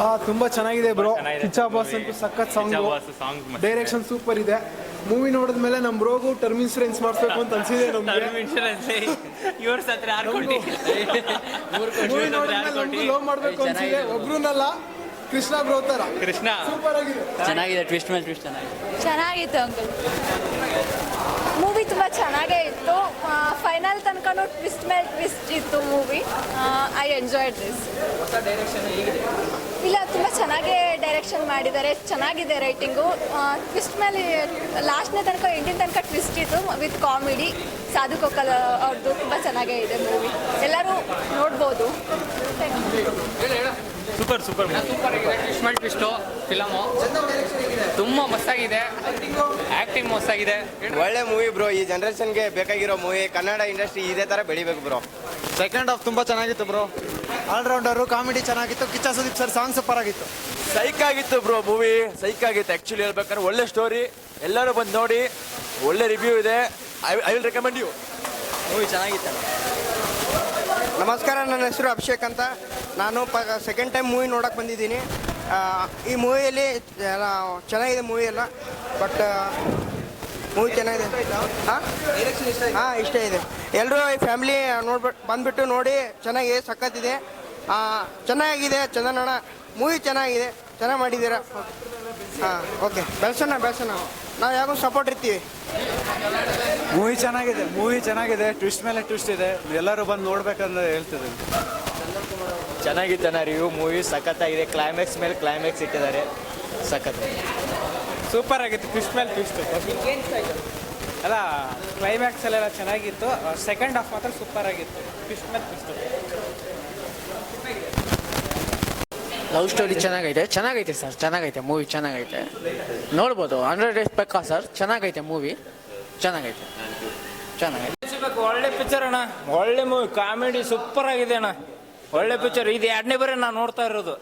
ಆ ತುಂಬಾ ಚೆನ್ನಾಗಿದೆ ಬ್ರೋ. ಕಿಚ್ಚಾ ಬಾಸ್ ಅಂತೂ ಸಖತ್ ಸಾಂಗ್ ಡೈರೆಕ್ಷನ್ ಸೂಪರ್ ಇದೆ. ಮೂವಿ ನೋಡಿದ್ಮೇಲೆ ನಮ್ ಬ್ರೋಗು ಟರ್ಮ್ ಇನ್ಸೂರೆನ್ಸ್ ಮಾಡಿಸ್ಬೇಕು ಅಂತ ಅನ್ಸಿದೆ ಮೂವಿ ನೋಡಿದ್ಮೇಲೆ ಮಾಡ್ಬೇಕು ಅನ್ಸಿದೆ. ಒಬ್ರುನಲ್ಲ. ಕೃಷ್ಣ ಬ್ರೋ ತರ ಕೃಷ್ಣ. ಸೂಪರ್ ಆಗಿದೆ. ಚೆನ್ನಾಗಿದೆ ಟ್ವಿಸ್ಟ್ ಮೇಲೆ ಟ್ವಿಸ್ಟ್ ಚೆನ್ನಾಗಿದೆ. ಚೆನ್ನಾಗಿತ್ತು ಅಂಕಲ್. ಮೂವಿ ತುಂಬ ಚೆನ್ನಾಗೇ ಇತ್ತು. ಫೈನಲ್ ತನಕನೂ ಟ್ವಿಸ್ಟ್ ಮೇಲೆ ಟ್ವಿಸ್ಟ್ ಇತ್ತು ಮೂವಿ ಐ ಎಂಜಾಯ್ಡ್ ದಿಸ್ ಇಲ್ಲ ತುಂಬ ಚೆನ್ನಾಗೇ ಡೈರೆಕ್ಷನ್ ಮಾಡಿದ್ದಾರೆ. ಚೆನ್ನಾಗಿದೆ ರೈಟಿಂಗು ಟ್ವಿಸ್ಟ್ ಮೇಲೆ ಲಾಸ್ಟ್ನೇ ತನಕ ಎಂಟಿನ ತನಕ ಟ್ವಿಸ್ಟ್ ಇತ್ತು ವಿತ್ ಕಾಮಿಡಿ ಸಾಧು ಕೊಕ್ಕಲ್ ಅವ್ರದ್ದು ತುಂಬ ಚೆನ್ನಾಗೇ ಇದೆ ಮೂವಿ ಎಲ್ಲರೂ ನೋಡ್ಬೋದು. ಸೂಪರ್ ಸೂಪರ್ ಸೂಪರ್ ಆಗಿದೆ ಟ್ವಿಸ್ಟು ಫಿಲಮು. ತುಂಬ ಮಸ್ತಾಗಿದೆ ಆ್ಯಕ್ಟಿಂಗ್ ಮಸ್ತಾಗಿದೆ ಒಳ್ಳೆ ಮೂವಿ ಬ್ರೋ ಈ ಜನರೇಷನ್ಗೆ ಬೇಕಾಗಿರೋ ಮೂವಿ ಕನ್ನಡ ಇಂಡಸ್ಟ್ರಿ ಇದೇ ತರ ಬೆಳಿಬೇಕು ಬ್ರೋ ಸೆಕೆಂಡ್ ಹಾಫ್ ತುಂಬಾ ಚೆನ್ನಾಗಿತ್ತು ಬ್ರೋ ಆಲ್ರೌಂಡರು ಕಾಮಿಡಿ ಚೆನ್ನಾಗಿತ್ತು. Kichcha Sudeep sir song super ಆಗಿತ್ತು. ಸೈಕ್ ಆಗಿತ್ತು ಬ್ರೋ ಮೂವಿ ಸೈಕ್ ಆಗಿತ್ತು. ಆ್ಯಕ್ಚುಲಿ ಹೇಳ್ಬೇಕಾದ್ರೆ ಒಳ್ಳೆ ಸ್ಟೋರಿ ಎಲ್ಲರೂ ಬಂದು ನೋಡಿ ಒಳ್ಳೆ ರಿವ್ಯೂ ಇದೆ. I I will recommend you movie ಚೆನ್ನಾಗಿತ್ತಲ್ಲ ನಮಸ್ಕಾರ, ನನ್ನ ಹೆಸರು ಅಭಿಷೇಕ್ ಅಂತ. ನಾನು ಪ ಸೆಕೆಂಡ್ ಟೈಮ್ ಮೂವಿ ನೋಡಕ್ಕೆ ಬಂದಿದ್ದೀನಿ. ಈ ಮೂವಿಯಲ್ಲಿ ಚೆನ್ನಾಗಿದೆ ಮೂವಿ ಎಲ್ಲ. ಬಟ್ ಮೂವಿ ಚೆನ್ನಾಗಿದೆ. ಹಾಂ? ಹಾಂ, ಇಷ್ಟ ಇದೆ. ಎಲ್ಲರೂ ಈ ಫ್ಯಾಮಿಲಿ ನೋಡ್ಬಿಟ್ಟು ಬಂದುಬಿಟ್ಟು ನೋಡಿ ಚೆನ್ನಾಗಿದೆ ಸಖತ್ತಿದೆ. ಚೆನ್ನಾಗಿದೆ ಚಂದನಣ್ಣ. ಮೂವಿ ಚೆನ್ನಾಗಿದೆ. ಚೆನ್ನಾಗಿ ಮಾಡಿದ್ದೀರಾ? ಹಾಂ ಓಕೆ ಬೆಳೆಸೋಣ, ಬೆಳ್ಸೋಣ. ನಾವು ಯಾರು ಸಪೋರ್ಟ್ ಇರ್ತೀವಿ. ಮೂವಿ ಚೆನ್ನಾಗಿದೆ ಮೂವಿ ಚೆನ್ನಾಗಿದೆ ಟ್ವಿಸ್ಟ್ ಮೇಲೆ ಟ್ವಿಸ್ಟ್ ಇದೆ. ಎಲ್ಲರೂ ಬಂದು ನೋಡ್ಬೇಕಂತ ಹೇಳ್ತಿದ್ದೀವಿ ಚೆನ್ನಾಗಿತ್ತಣ್ಣ ರಿವ್ಯೂ ಮೂವಿ ಸಖತ್ತಾಗಿದೆ. ಕ್ಲೈಮ್ಯಾಕ್ಸ್ ಮೇಲೆ ಕ್ಲೈಮ್ಯಾಕ್ಸ್ ಇಟ್ಟಿದ್ದಾರೆ. ಸಖತ್. ಸೂಪರ್ ಆಗಿತ್ತು ಟ್ವಿಸ್ಟ್ ಮೇಲೆ ಟ್ವಿಸ್ಟ್ ಅಲ್ಲ ಕ್ಲೈಮ್ಯಾಕ್ಸ್ ಎಲ್ಲ ಚೆನ್ನಾಗಿತ್ತು. ಸೆಕೆಂಡ್ ಹಾಫ್ ಮಾತ್ರ ಸೂಪರ್ ಆಗಿತ್ತು. ಟ್ವಿಸ್ಟ್ ಮೇಲೆ ಟ್ವಿಸ್ಟ್ ಲವ್ ಸ್ಟೋರಿ ಚೆನ್ನಾಗೈತೆ. ಚೆನ್ನಾಗೈತೆ ಸರ್ ಚೆನ್ನಾಗೈತೆ. ಮೂವಿ ಚೆನ್ನಾಗೈತೆ. ನೋಡ್ಬೋದು. ಹಂಡ್ರೆಡ್ ಡೇಸ್ ಬೇಕಾ ಸರ್ ಚೆನ್ನಾಗೈತೆ ಮೂವಿ ಚೆನ್ನಾಗೈತೆ. ಚೆನ್ನಾಗೈತೆ. ಒಳ್ಳೆ ಪಿಕ್ಚರ್ ಅಣ್ಣ. ಒಳ್ಳೆ ಮೂವಿ ಕಾಮಿಡಿ ಸೂಪರ್ ಆಗಿದೆ ಅಣ್ಣ. ಒಳ್ಳೆ ಪಿಕ್ಚರ್ ಇದು ಎರಡನೇ ಬರೀ ನಾನು ನೋಡ್ತಾ ಇರೋದು.